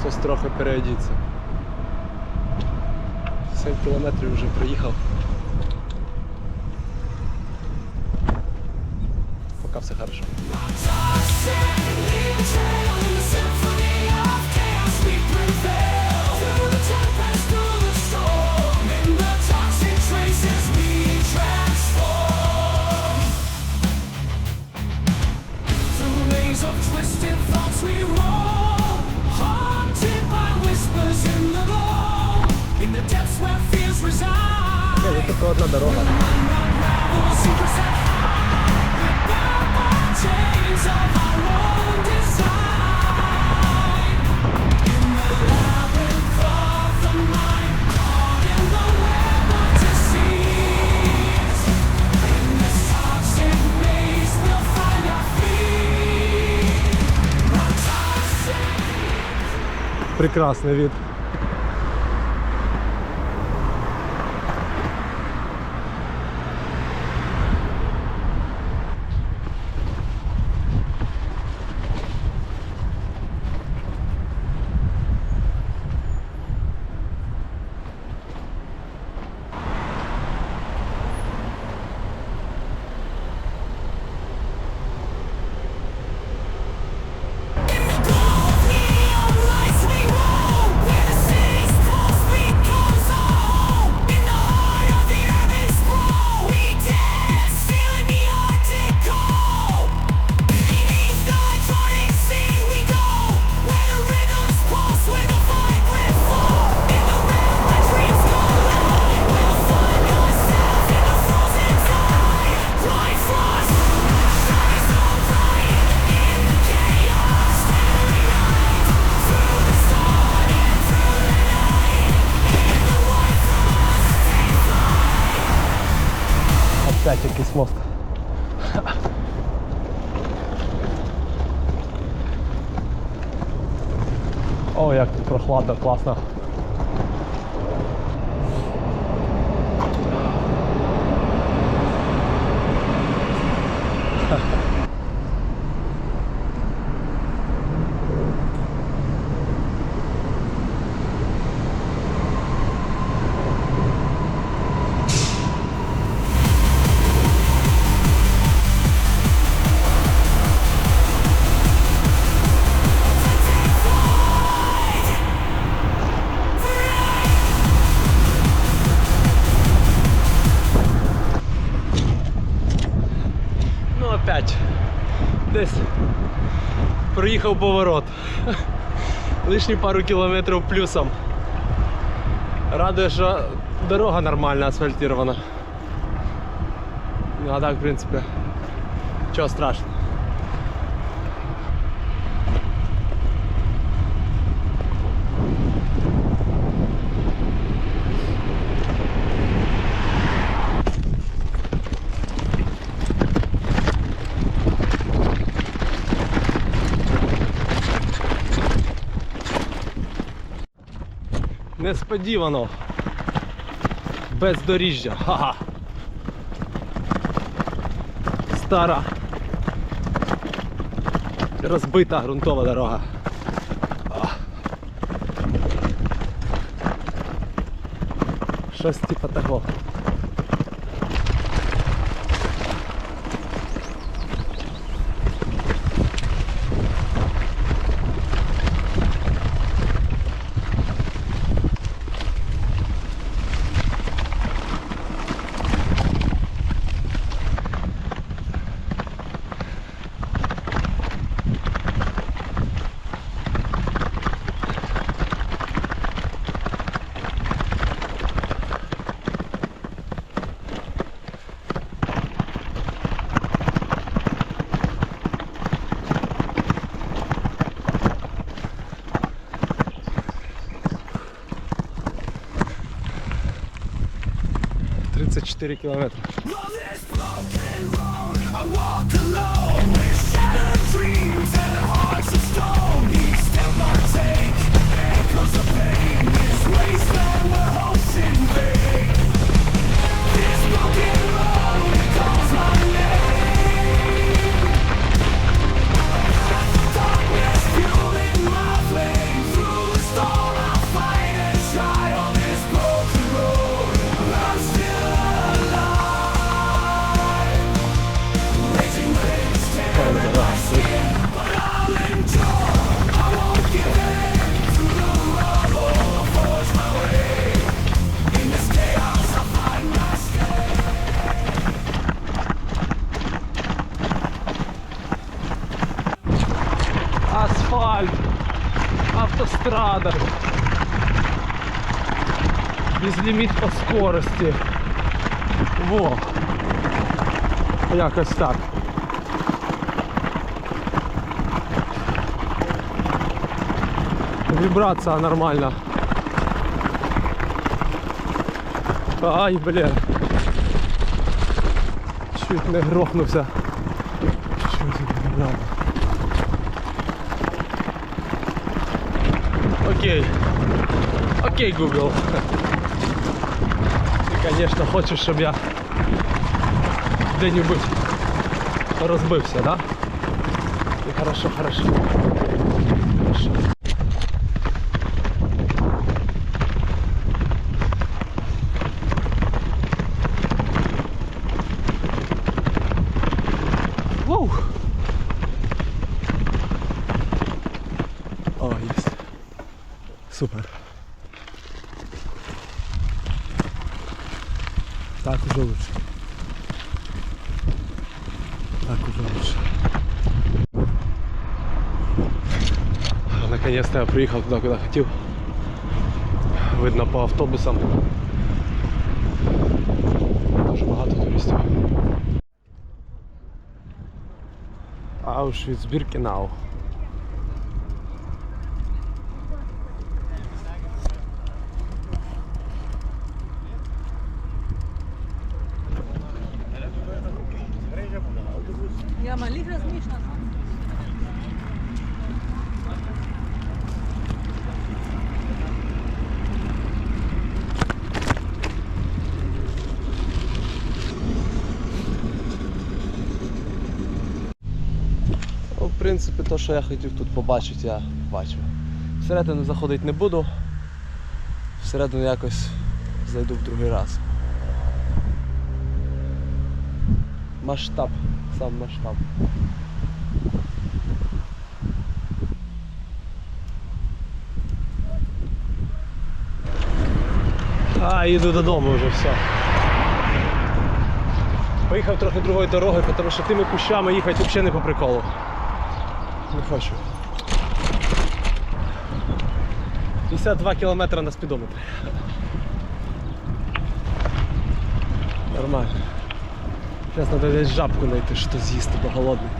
прийшлось трохи. Прийшлось переодіться. 7 кілометрів вже проїхав. Поки все хорошо. тільки одна дорога. Прекрасний від. Опять якийсь мост. О, як тут прохладно, класно. Проїхав поворот. Лишні пару кілометрів плюсом. Радує, що дорога нормально асфальтирована. Ну а так, в принципі, чого страшного. Несподівано. Бездоріжжя. Ха-ха. Стара. Розбита ґрунтова дорога. Щось типа того. 4 км. Dreams and hearts of stone, he still might take echoes of pain. безліміт по скорості. Во. Якось так. Вібрація нормальна. Ай, блін. Чуть не грохнувся. Чуть не грохнувся. Окей. Окей, Google. Ти, конечно, хочеш, щоб я де-нибудь розбився, да? І хорошо, хорошо. Хорошо. Воу! О, есть. Супер. уже лучше. Так уже лучше. Наконец-то я приехал туда, куда хотел. Видно по автобусам. Дуже багато туристів. Аушвіц Біркінау. Принципі, те, що я хотів тут побачити, я бачив. Всередину заходити не буду. Всередину якось зайду в другий раз. Масштаб, сам масштаб. А, їду додому вже все. Поїхав трохи другою дорогою, тому що тими кущами їхати взагалі не по приколу. Не хочу. 52 кілометри на спідометрі. Нормально. Зараз треба десь жабку знайти, що з'їсти, бо голодний.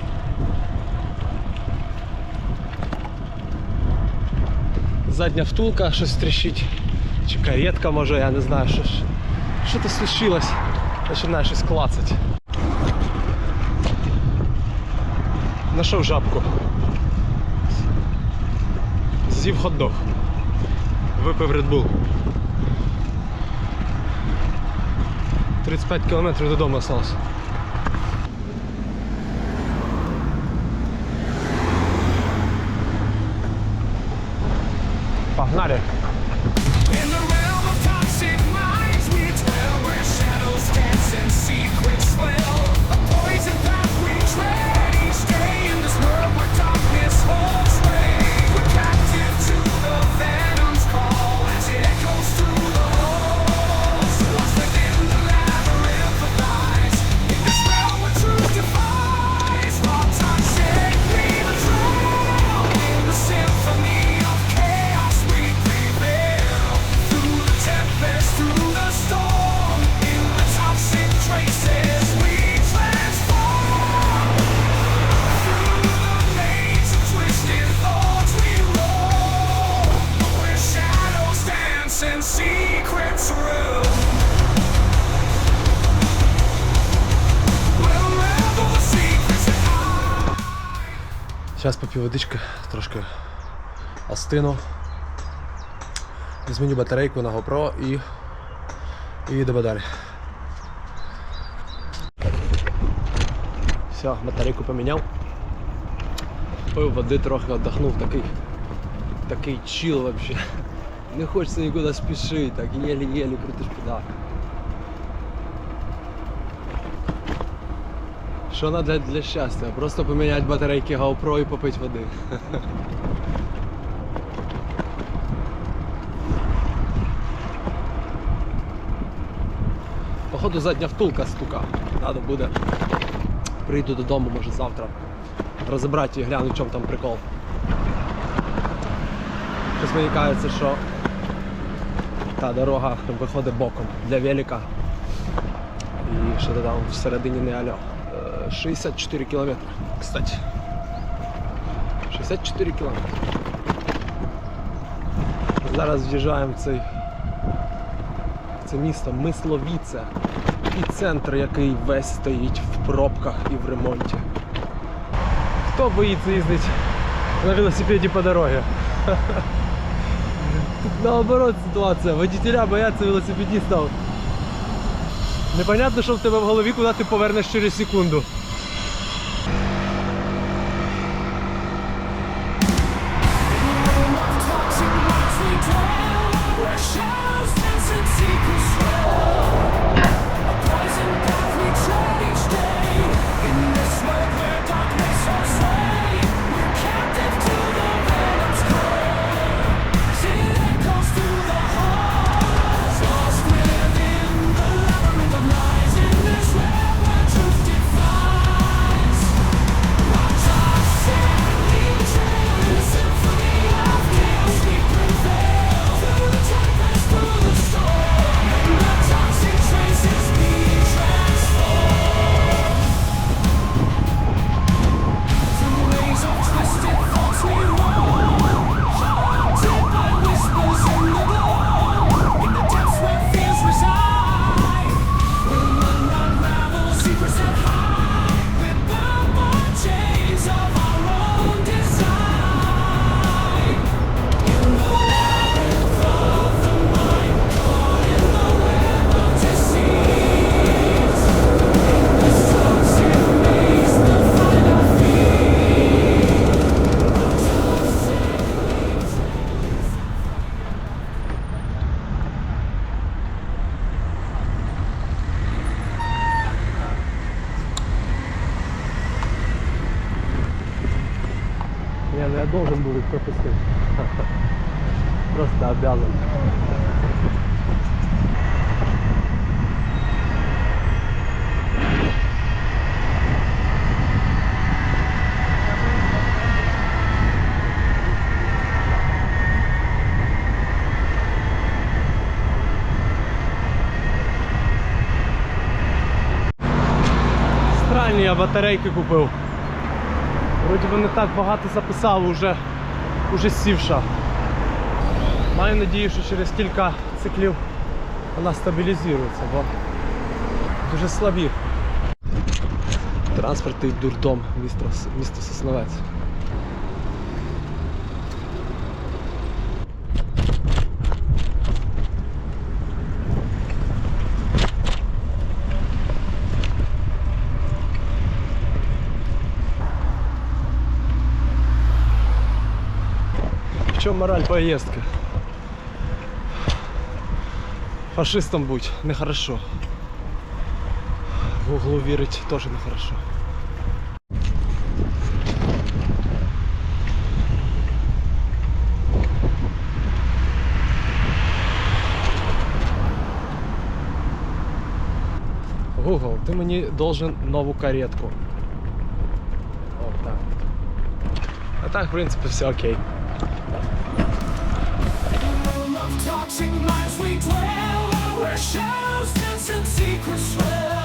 Задня втулка, щось тріщить. Чи каретка може, я не знаю, що ж. Що то случилось? Починає щось клацати. Нашов жабку. З'їв хот-дог. Випив Red Bull. 35 кілометрів додому осталось. Погнали! Зараз поп'ю водички, трошки остину. Зміню батарейку на GoPro і, і їдемо далі. Все, батарейку поміняв. Пив води трохи віддохнув, такий, такий чил вообще. Не хочеться нікуди спішити, так єлі-єлі крутиш педаль. Що треба для щастя? Просто поміняти батарейки GoPro і попити води. Походу задня втулка стука. Надо буде. Прийду додому, може завтра. Розібрати і гляну, в чому там прикол. Щось мені кажеться, що та дорога виходить боком для велика. І що там всередині не альо. Е, 64 кілометри, кстати. 64 кілометри. Зараз в'їжджаємо в цей в це місто Мисловіце. І центр, який весь стоїть в пробках і в ремонті. Хто боїться їздити на велосипеді по дорозі? Тут наоборот ситуація. Водителя бояться велосипедистів. Непонятно, що в тебе в голові, куди ти повернеш через секунду. Я должен был их пропустить. Просто обязан. Я батарейки купив. Вроді би не так багато записав уже, уже сівша. Маю надію, що через кілька циклів вона стабілізується, бо дуже слабі. Транспортний дурдом місто, місто Сосновець. чем мораль поездки? Фашистом будь, нехорошо. В углу вірить теж нехорошо. Google, ти мені должен нову каретку. О, так. А так, в принципі, все окей. Touching minds we dwell, our shadows dance in secret swell.